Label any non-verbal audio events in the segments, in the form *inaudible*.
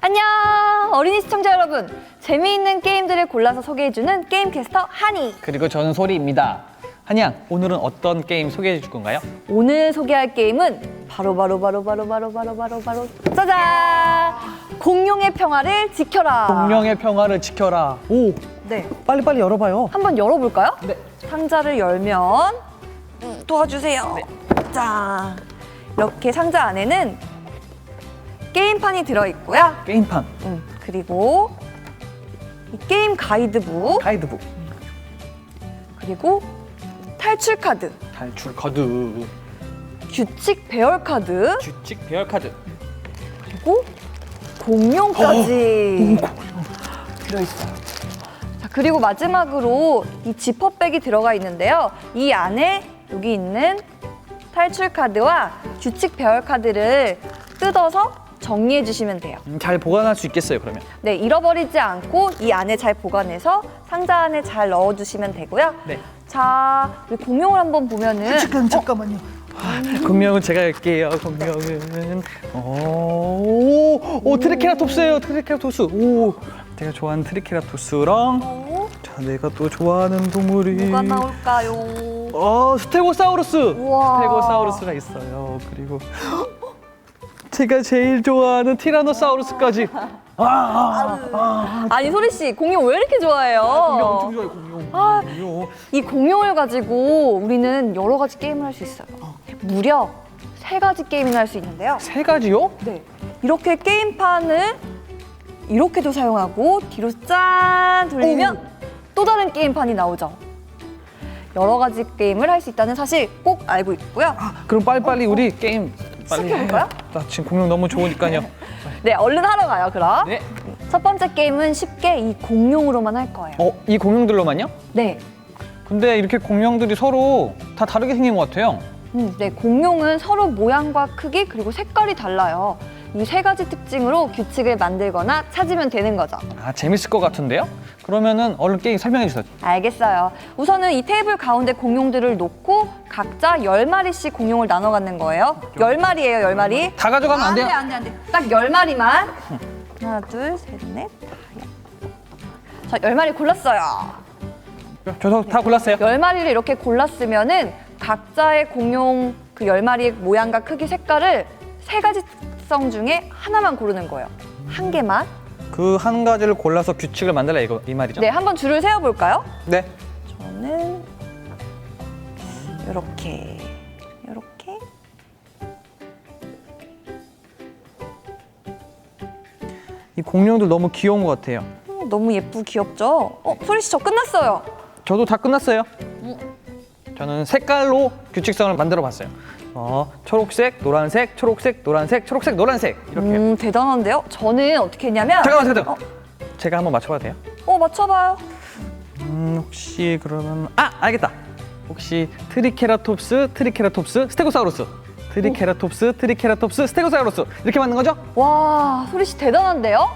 안녕 어린이 시청자 여러분 재미있는 게임들을 골라서 소개해주는 게임 캐스터 하니 그리고 저는 소리입니다. 한양, 오늘은 어떤 게임 소개해 줄 건가요? 오늘 소개할 게임은 바로 바로 바로 바로 바로 바로 바로 바로 짜잔 공룡의 평화를 지켜라 공룡의 평화를 지켜라. 오, 네 빨리빨리 열어봐요. 한번 열어볼까요? 네. 상자를 열면 음, 도와주세요 자 이렇게 상자 안에는 게임판이 들어있고요. 게임판, 음, 그리고 이 게임 가이드북. 가이드북, 그리고 탈출 카드, 탈출 카드, 규칙 배열 카드, 규칙 배열 카드. 그리고 공룡까지 들어있어요. 자, 그리고 마지막으로 이 지퍼백이 들어가 있는데요. 이 안에 여기 있는 탈출 카드와 규칙 배열 카드를 뜯어서 정리해 주시면 돼요. 음, 잘 보관할 수 있겠어요, 그러면? 네, 잃어버리지 않고 이 안에 잘 보관해서 상자 안에 잘 넣어 주시면 되고요. 네. 자, 우리 공룡을 한번 보면은 잠깐, 잠깐만요. 아, 공룡은 제가 열게요. 공룡은 오, 오, 트리케라톱스예요. 트리케라톱스. 오, 제가 좋아하는 트리케라톱스랑 어, 자, 내가 또 좋아하는 동물이 뭐가 나올까요? 어, 스테고사우루스. 우와. 스테고사우루스가 있어요. 그리고 제가 제일 좋아하는 티라노사우루스까지. 아, 아, 아. 아니 소리 씨 공룡 왜 이렇게 좋아해요? 공룡 엄청 좋아해, 공룡. 아. 공룡. 이 공룡을 가지고 우리는 여러 가지 게임을 할 수 있어요. 무려 세 가지 게임이나 할수 있는데요. 세 가지요? 네. 이렇게 게임판을 이렇게도 사용하고 뒤로 짠 돌리면 또 다른 게임판이 나오죠. 여러 가지 게임을 할 수 있다는 사실 꼭 알고 있고요. 그럼 빨리빨리 우리 게임 빨리 시작해볼까요? 나 지금 공룡 너무 좋으니까요. *laughs* 네, 얼른 하러 가요, 그럼. 네. 첫 번째 게임은 쉽게 이 공룡으로만 할 거예요. 어, 이 공룡들로만요? 네. 근데 이렇게 공룡들이 서로 다 다르게 생긴 것 같아요. 음, 네, 공룡은 서로 모양과 크기 그리고 색깔이 달라요. 이 세 가지 특징으로 규칙을 만들거나 찾으면 되는 거죠. 아, 재밌을 것 같은데요? 그러면은 얼른 게임 설명해 주세요. 알겠어요. 우선은 이 테이블 가운데 공룡들을 놓고 각자 열마리씩 공룡을 나눠 갖는 거예요. 열마리예요열마리 다 가져가면 안 돼요? 안 돼, 안 돼, 안 돼. 딱 열마리만 하나, 둘, 셋, 넷. 다섯. 자, 열마리 골랐어요. 저도 다 골랐어요. 열마리를 이렇게 골랐으면은 각자의 공룡 그 열마리의 모양과 크기, 색깔을 세 가지 특성 중에 하나만 고르는 거예요. 한 개만. 그 한 가지를 골라서 규칙을 만들라 이거 이 말이죠. 네, 한번 줄을 세워 볼까요? 네. 저는 이렇게 이렇게 이 공룡들 너무 귀여운 것 같아요. 음, 너무 예쁘고 귀엽죠? 어, 소리 씨 저 끝났어요. 저도 다 끝났어요. 저는 색깔로 규칙성을 만들어 봤어요. 어, 초록색, 노란색, 초록색, 노란색, 초록색, 노란색 이렇게요. 음, 대단한데요? 저는 어떻게 했냐면 잠깐만, 잠깐만. 어, 제가 한번 맞춰봐도 돼요? 어 맞춰봐요. 음, 혹시 그러면 아 알겠다. 혹시 트리케라톱스, 트리케라톱스, 스테고사우루스, 트리케라톱스, 트리케라톱스, 스테고사우루스 이렇게 맞는 거죠? 와, 소리 씨 대단한데요?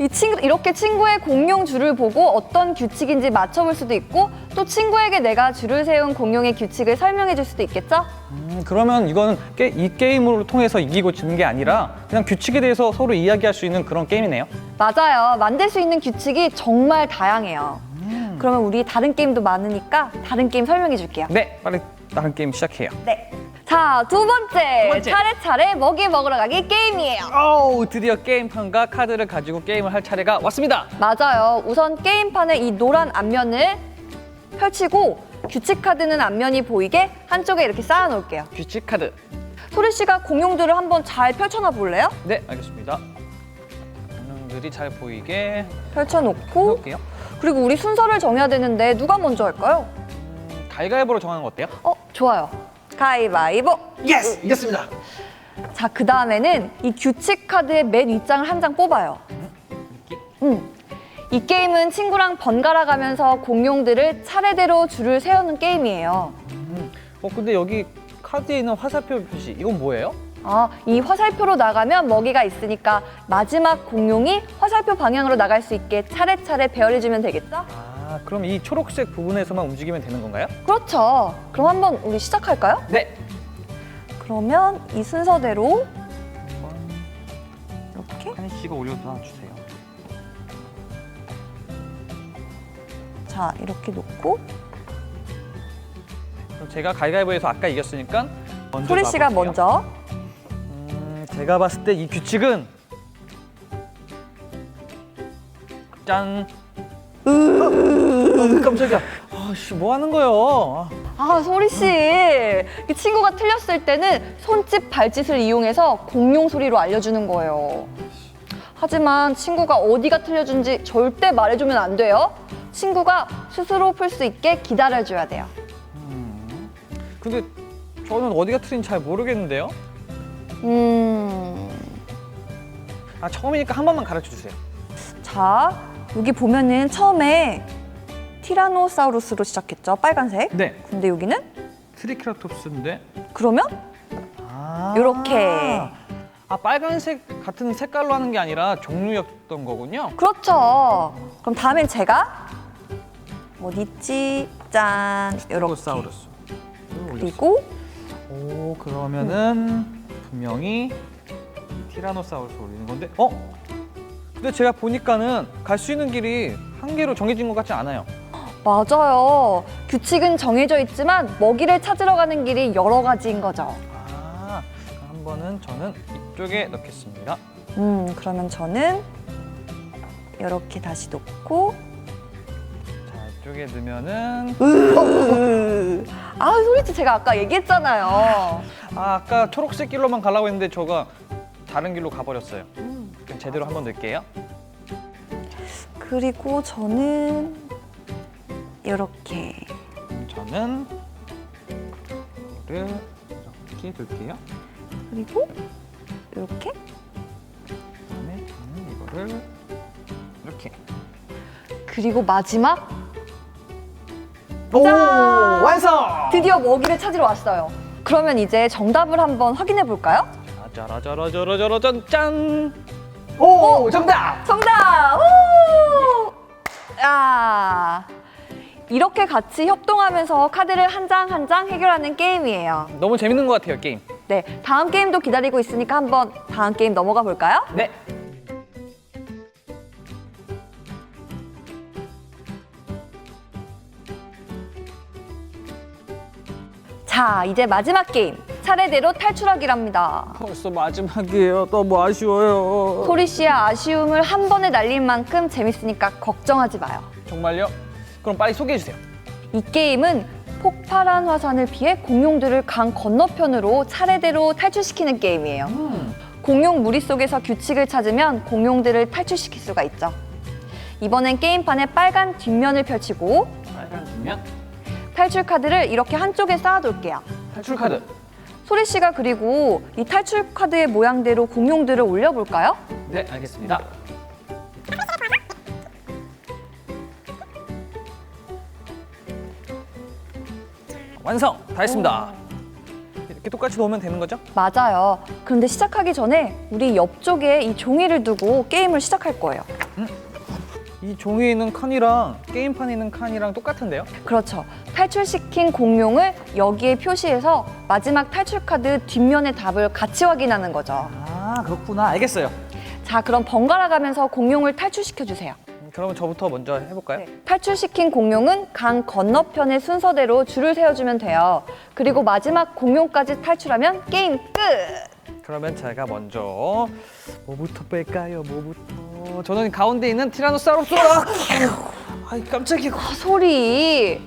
이 친구 이렇게 친구의 공룡 줄을 보고 어떤 규칙인지 맞춰볼 수도 있고 또 친구에게 내가 줄을 세운 공룡의 규칙을 설명해 줄 수도 있겠죠? 음, 그러면 이건 게, 이 게임을 통해서 이기고 지는 게 아니라 그냥 규칙에 대해서 서로 이야기할 수 있는 그런 게임이네요. 맞아요. 만들 수 있는 규칙이 정말 다양해요. 그러면 우리 다른 게임도 많으니까 다른 게임 설명해 줄게요. 네, 빨리 다른 게임 시작해요. 네. 자, 두 번째. 두 번째. 차례차례 먹이 먹으러 가기 게임이에요. 오, 드디어 게임판과 카드를 가지고 게임을 할 차례가 왔습니다. 맞아요. 우선 게임판에 이 노란 앞면을 펼치고 규칙 카드는 앞면이 보이게 한쪽에 이렇게 쌓아 놓을게요. 규칙 카드. 소리 씨가 공룡들을 한번 잘 펼쳐놔 볼래요? 네, 알겠습니다. 공룡들이 잘 보이게 펼쳐놓고 해볼게요. 그리고 우리 순서를 정해야 되는데 누가 먼저 할까요? 음, 가위가위보로 정하는 거 어때요? 어, 좋아요. 가위바위보. 예스! 이겼습니다. 자, 그 다음에는 이 규칙 카드의 맨 윗장을 한 장 뽑아요. 음. 이 게임은 친구랑 번갈아 가면서 공룡들을 차례대로 줄을 세우는 게임이에요. 어, 근데 여기 카드에 있는 화살표 표시 이건 뭐예요? 아, 이 화살표로 나가면 먹이가 있으니까 마지막 공룡이 화살표 방향으로 나갈 수 있게 차례차례 배열해주면 되겠죠? 아, 그럼 이 초록색 부분에서만 움직이면 되는 건가요? 그렇죠. 그럼 한번 우리 시작할까요? 네. 그러면 이 순서대로 이렇게 한 찍어 올려놔 주세요. 자, 이렇게 놓고 그럼 제가 가위바위보에서 아까 이겼으니까 먼저 소리 씨가 놔볼게요. 먼저. 음, 제가 봤을 때 이 규칙은 짠. 으, 깜짝이야. 아씨 뭐 하는 거예요? 아, 소리 씨. 이 친구가 틀렸을 때는 손짓, 발짓을 이용해서 공룡 소리로 알려주는 거예요. 하지만 친구가 어디가 틀려준지 절대 말해주면 안 돼요. 친구가 스스로 풀 수 있게 기다려줘야 돼요. 음. 근데 저는 어디가 틀린지 잘 모르겠는데요. 음. 아 처음이니까 한 번만 가르쳐 주세요. 자, 여기 보면은 처음에 티라노사우루스로 시작했죠. 빨간색. 네. 근데 여기는 트리케라톱스인데. 그러면 아. 요렇게. 아 빨간색 같은 색깔로 하는 게 아니라 종류였던 거군요. 그렇죠. 그럼 다음엔 제가 어디 있지? 짠. 요렇게. 사우루스. 그리고 오 그러면은 분명히 티라노사우루스 올리는 건데 어? 근데 제가 보니까는 갈 수 있는 길이 한 개로 정해진 것 같지 않아요. 맞아요. 규칙은 정해져 있지만 먹이를 찾으러 가는 길이 여러 가지인 거죠. 아 한 번은 저는 이쪽에 넣겠습니다. 음, 그러면 저는 이렇게 다시 놓고 자 이쪽에 넣으면은 아, 소리치 제가 아까 얘기했잖아요. 아 아까 초록색 길로만 가려고 했는데 저가 다른 길로 가버렸어요. 제대로 한번 넣을게요. 그리고 저는 이렇게 저는 이거를 이렇게 넣을게요. 그리고 이렇게 그다음에 저는 이거를 이렇게. 그리고 마지막 오 짠! 완성! 드디어 먹이를 찾으러 왔어요. 그러면 이제 정답을 한번 확인해 볼까요? 짜라짜라짜라짜라짠 짠! 오 정답! 정답! 오! 야 이렇게 같이 협동하면서 카드를 한 장 한 장 해결하는 게임이에요. 너무 재밌는 것 같아요 게임. 네, 다음 게임도 기다리고 있으니까 한번 다음 게임 넘어가 볼까요? 네. 자, 이제 마지막 게임. 차례대로 탈출하기랍니다. 벌써 마지막이에요. 너무 아쉬워요. 소리 씨의 아쉬움을 한 번에 날릴 만큼 재밌으니까 걱정하지 마요. 정말요? 그럼 빨리 소개해 주세요. 이 게임은 폭발한 화산을 피해 공룡들을 강 건너편으로 차례대로 탈출시키는 게임이에요. 공룡 무리 속에서 규칙을 찾으면 공룡들을 탈출시킬 수가 있죠. 이번엔 게임판에 빨간 뒷면을 펼치고 빨간 뒷면 탈출 카드를 이렇게 한쪽에 쌓아둘게요. 탈출 카드. 소리 씨가 그리고 이 탈출 카드의 모양대로 공룡들을 올려볼까요? 네 알겠습니다. 완성 다 했습니다. 이렇게 똑같이 놓으면 되는 거죠? 맞아요. 그런데 시작하기 전에 우리 옆쪽에 이 종이를 두고 게임을 시작할 거예요. 이 종이에 있는 칸이랑 게임판에 있는 칸이랑 똑같은데요? 그렇죠. 탈출시킨 공룡을 여기에 표시해서 마지막 탈출 카드 뒷면의 답을 같이 확인하는 거죠. 아 그렇구나 알겠어요. 자, 그럼 번갈아 가면서 공룡을 탈출시켜 주세요. 음, 그러면 저부터 먼저 해볼까요? 탈출시킨 공룡은 강 건너편의 순서대로 줄을 세워주면 돼요. 그리고 마지막 공룡까지 탈출하면 게임 끝! 그러면 제가 먼저 뭐부터 뺄까요? 뭐부터? 저는 가운데 있는 티라노사우루스. 아이 깜짝이야. 아, 소리.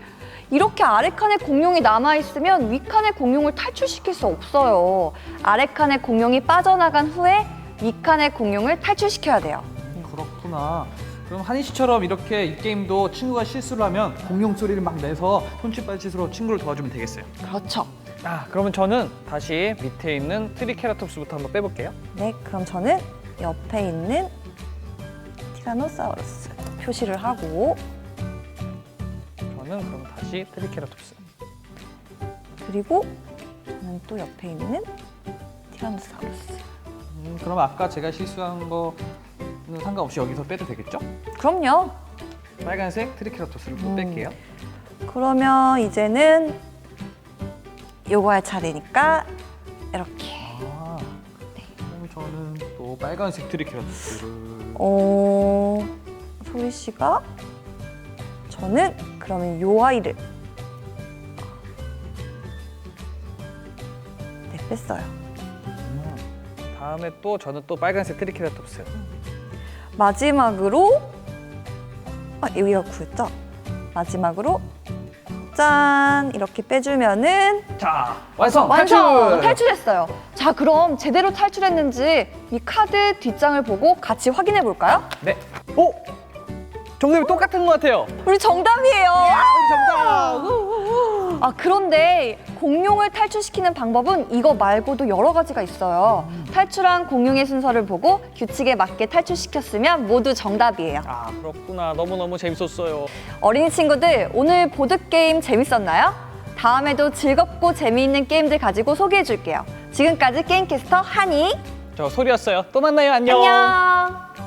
이렇게 아래 칸에 공룡이 남아 있으면 위 칸의 공룡을 탈출시킬 수 없어요. 아래 칸의 공룡이 빠져나간 후에 위 칸의 공룡을 탈출시켜야 돼요. 그렇구나. 그럼 한희 씨처럼 이렇게 이 게임도 친구가 실수를 하면 공룡 소리를 막 내서 손짓발짓으로 친구를 도와주면 되겠어요. 그렇죠. 아, 그러면 저는 다시 밑에 있는 트리케라톱스부터 한번 빼볼게요. 네, 그럼 저는 옆에 있는 티라노사우루스 표시를 하고 저는 그럼 다시 트리케라톱스. 그리고 저는 또 옆에 있는 티라노사우루스. 음, 그럼 아까 제가 실수한 거는 상관없이 여기서 빼도 되겠죠? 그럼요. 빨간색 트리케라톱스를 또 음. 뺄게요. 그러면 이제는 요거 할 차례니까 빨간 빨간색 트리케라톱스를 어, 소리 씨가 저는 그러면 요 아이를 네 뺐어요. 다음에 또 저는 또 빨간색 트리케라톱스 마지막으로 아 여기가 구였죠? 마지막으로 짠 이렇게 빼주면은 자 완성 완성 탈출 탈출했어요. 자 그럼 제대로 탈출했는지 이 카드 뒷장을 보고 같이 확인해 볼까요? 네 오! 정답이 똑같은 것 같아요 우리 정답이에요. 우리 정답 아 그런데 공룡을 탈출시키는 방법은 이거 말고도 여러 가지가 있어요. 탈출한 공룡의 순서를 보고 규칙에 맞게 탈출시켰으면 모두 정답이에요. 아 그렇구나 너무너무 재밌었어요 어린이 친구들 오늘 보드 게임 재밌었나요? 다음에도 즐겁고 재미있는 게임들 가지고 소개해 줄게요. 지금까지 게임캐스터 한이 저 소리였어요 또 만나요 안녕 안녕.